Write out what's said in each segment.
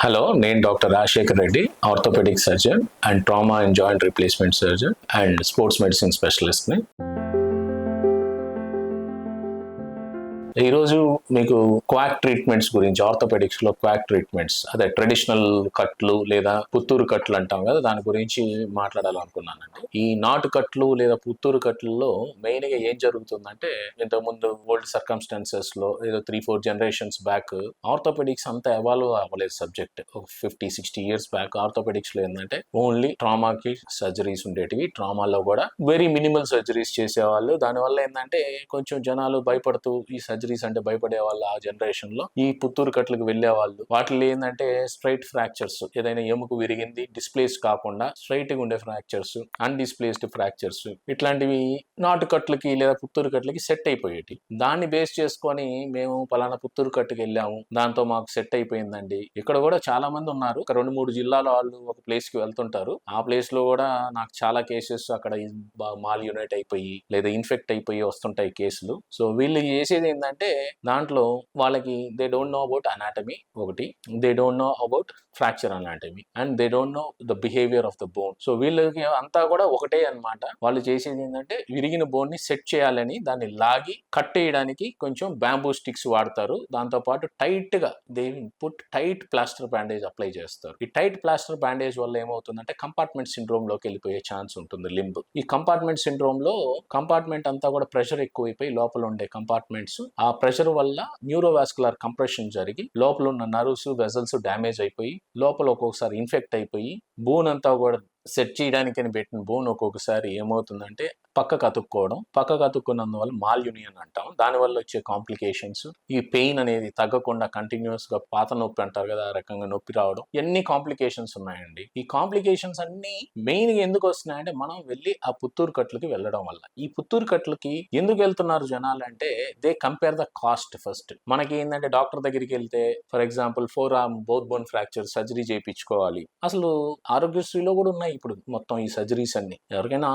Hello నేను doctor Rajasekhar Reddy orthopaedic surgeon and trauma and joint replacement surgeon and sports medicine స్పెషలిస్ట్ని ఈరోజు మీకు quack treatments గురించి ఆర్థోపెడిక్స్లో quack treatments అదే traditional కట్లు లేదా పుత్తూరు కట్లు అంటాం కదా దాని గురించి మాట్లాడాలనుకున్నానండి. ఈ నాటు కట్లు లేదా పుత్తూరు కట్లలో మెయిన్గా ఏం జరుగుతుందంటే ఇంతకుముందు ఓల్డ్ సర్కమ్స్టాన్సెస్లో ఏదో three four generations back orthopaedics అంతా ఎవాల్వ్ అవ్వలేదు సబ్జెక్ట్ ఒక ఫిఫ్టీ సిక్స్టీ ఇయర్స్ బ్యాక్ ఆర్థోపెడిక్స్లో ఏంటంటే ఓన్లీ ట్రామాకి సర్జరీస్ ఉండేటివి. ట్రామాలో కూడా వెరీ మినిమల్ సర్జరీస్ చేసేవాళ్ళు. దానివల్ల ఏంటంటే కొంచెం జనాలు భయపడుతూ ఈ సర్జరీ సర్జరీస్ అంటే భయపడే వాళ్ళు ఆ జనరేషన్లో ఈ పుత్తూరు కట్లకు వెళ్ళే వాళ్ళు. వాటిలో ఏంటంటే స్ట్రైట్ ఫ్రాక్చర్స్ ఏదైనా ఎముక విరిగింది డిస్ప్లేస్ కాకుండా స్ట్రైట్గా ఉండే ఫ్రాక్చర్స్ అన్డిస్ప్లేస్డ్ ఫ్రాక్చర్స్ ఇట్లాంటివి నాటు కట్లకి లేదా పుత్తూరు కట్లకి సెట్ అయిపోయేటి దాన్ని బేస్ చేసుకొని మేము పలానా పుత్తూరు కట్టుకు వెళ్ళాము. దాంతో మాకు సెట్ అయిపోయిందండి. ఇక్కడ కూడా చాలా మంది ఉన్నారు. ఒక రెండు మూడు జిల్లాల వాళ్ళు ఒక ప్లేస్కి వెళ్తుంటారు. ఆ ప్లేస్లో కూడా నాకు చాలా కేసెస్ అక్కడ మాల్ యూనిట్ అయిపోయి లేదా ఇన్ఫెక్ట్ అయిపోయి వస్తుంటాయి కేసులు సో వీళ్ళు చేసేది ఏంటంటే దాంట్లో వాళ్ళకి they don't know about anatomy ఒకటి they don't know about fracture anatomy and they don't know the behaviour of the bone so వీళ్ళకి అంతా కూడా ఒకటే అనమాట వాళ్ళు చేసేది ఏంటంటే విరిగిన బోన్ని సెట్ చేయాలని దాన్ని లాగి కట్ చేయడానికి కొంచెం బ్యాంబూ స్టిక్స్ వాడతారు. దాంతో పాటు టైట్గా they put tight plaster bandage apply చేస్తారు. ఈ టైట్ ప్లాస్టర్ బ్యాండేజ్ వల్ల ఏమవుతుందంటే కంపార్ట్మెంట్ సిండ్రోమ్లోకి వెళ్ళిపోయే ఛాన్స్ ఉంటుంది లింబ్ ఈ కంపార్ట్మెంట్ సిండ్రోమ్లో కంపార్ట్మెంట్ అంతా కూడా ప్రెషర్ ఎక్కువైపోయి లోపల ఉండే కంపార్ట్మెంట్స్ ఆ ప్రెషర్ వల్ల న్యూరోవాస్కులర్ కంప్రెషన్ జరిగి లోపల ఉన్న నర్వ్స్ వెజల్స్ డ్యామేజ్ అయిపోయి లోపల ఒక్కొక్కసారి ఇన్ఫెక్ట్ అయిపోయి బోన్ అంతా కూడా సెట్ చేయడానికి పెట్టిన బోన్ ఒక్కొక్కసారి ఏమవుతుందంటే పక్కకు అతుక్కోవడం. పక్కకు అతుక్కున్నందువల్ల మాల్ యూనియన్ అంటాం దానివల్ల వచ్చే కాంప్లికేషన్స్ ఈ పెయిన్ అనేది తగ్గకుండా కంటిన్యూస్గా పాత నొప్పి అంటారు కదా ఆ రకంగా నొప్పి రావడం ఎన్ని కాంప్లికేషన్స్ ఉన్నాయండి. ఈ కాంప్లికేషన్స్ అన్ని మెయిన్గా ఎందుకు వస్తున్నాయంటే మనం వెళ్ళి ఆ పుత్తూరు కట్లకి వెళ్ళడం వల్ల. ఈ పుత్తూరు కట్లకి ఎందుకు వెళ్తున్నారు జనాలు అంటే they compare the cost first. మనకి ఏంటంటే డాక్టర్ దగ్గరికి వెళ్తే for example forearm both bone fracture surgery చేయించుకోవాలి. అసలు ఆరోగ్యశ్రీలో కూడా ఉన్నాయి ఇప్పుడు మొత్తం ఈ సర్జరీస్ అన్ని. ఎవరికైనా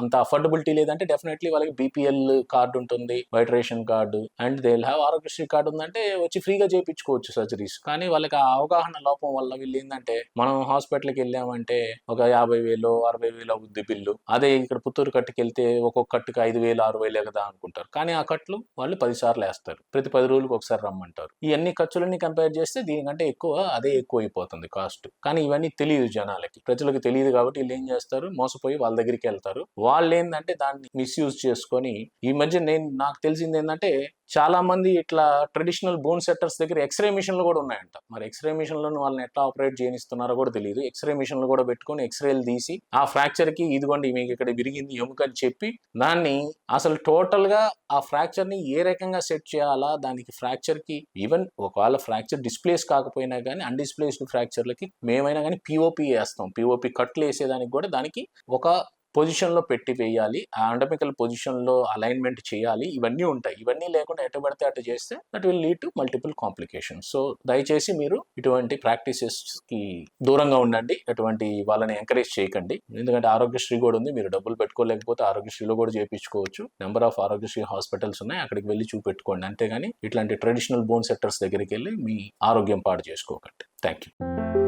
అంత అఫోర్డబిలిటీ లేదంటే డెఫినెట్లీ వాళ్ళకి బీపీఎల్ కార్డు ఉంటుంది white ration card and they have Aarogyasri card ఉందంటే వచ్చి ఫ్రీగా చేయించుకోవచ్చు సర్జరీస్ కానీ వాళ్ళకి ఆ అవగాహన లోపం వల్ల వీళ్ళు ఏంటంటే మనం హాస్పిటల్కి వెళ్ళామంటే ఒక యాభై వేలు అరవై వేలు అవుద్ది బిల్లు. అదే ఇక్కడ పుత్తూరు కట్టుకి వెళ్తే ఒక్కొక్క కట్టుకి ఐదు వేలు ఆరు వేలే కదా అనుకుంటారు. కానీ ఆ కట్లు వాళ్ళు పది సార్లు వేస్తారు. ప్రతి పది రోజులకు ఒకసారి రమ్మంటారు. ఈ అన్ని ఖర్చులన్నీ కంపేర్ చేస్తే దీనికంటే ఎక్కువ అదే ఎక్కువ అయిపోతుంది కాస్ట్ కానీ ఇవన్నీ తెలియదు జనాలకి. ప్రజలకు తెలియదు. కాబట్టి వీళ్ళు ఏం చేస్తారు? మోసపోయి వాళ్ళ దగ్గరికి వెళ్తారు. వాళ్ళు ఏంటంటే దాన్ని మిస్యూజ్ చేసుకొని ఈ మధ్య నేను నాకు తెలిసింది ఏంటంటే చాలామంది ఇట్లా ట్రెడిషనల్ బోన్ సెట్టర్స్ దగ్గర ఎక్స్రే మిషన్లు కూడా ఉన్నాయంట. మరి ఎక్స్రే మిషన్లను వాళ్ళని ఎట్లా ఆపరేట్ చేయనిస్తున్నారో కూడా తెలియదు. ఎక్స్రే మిషన్లు కూడా పెట్టుకొని ఎక్స్రేలు తీసి ఆ ఫ్రాక్చర్కి ఇదిగోండి మీకు ఇక్కడ విరిగింది ఎముక అని చెప్పి దాన్ని అసలు టోటల్గా ఆ ఫ్రాక్చర్ని ఏ రకంగా సెట్ చేయాలా దానికి ఫ్రాక్చర్కి ఈవెన్ ఒకవేళ ఫ్రాక్చర్ డిస్ప్లేస్ కాకపోయినా కానీ అన్డిస్ప్లేస్డ్ ఫ్రాక్చర్లకి మేమైనా కానీ పిఓపి వేస్తాం. పిఓపి కట్లు వేసేదానికి కూడా దానికి ఒక పొజిషన్లో పెట్టి వేయాలి. ఆ అండమికల్ పొజిషన్లో అలైన్మెంట్ చేయాలి. ఇవన్నీ ఉంటాయి. ఇవన్నీ లేకుండా ఎటు పడితే అటు చేస్తే that will lead to multiple complications. So దయచేసి మీరు ఇటువంటి ప్రాక్టీసెస్కి దూరంగా ఉండండి. ఎటువంటి వాళ్ళని ఎంకరేజ్ చేయకండి. ఎందుకంటే ఆరోగ్యశ్రీ కూడా ఉంది. మీరు డబ్బులు పెట్టుకోలేకపోతే ఆరోగ్యశ్రీలో కూడా చేయించుకోవచ్చు. నెంబర్ ఆఫ్ ఆరోగ్యశ్రీ హాస్పిటల్స్ ఉన్నాయి. అక్కడికి వెళ్ళి చూపెట్టుకోండి. అంతేగాని ఇట్లాంటి ట్రెడిషనల్ బోన్ సెక్టర్స్ దగ్గరికి వెళ్ళి మీ ఆరోగ్యం పాడు చేసుకోకండి. Thank you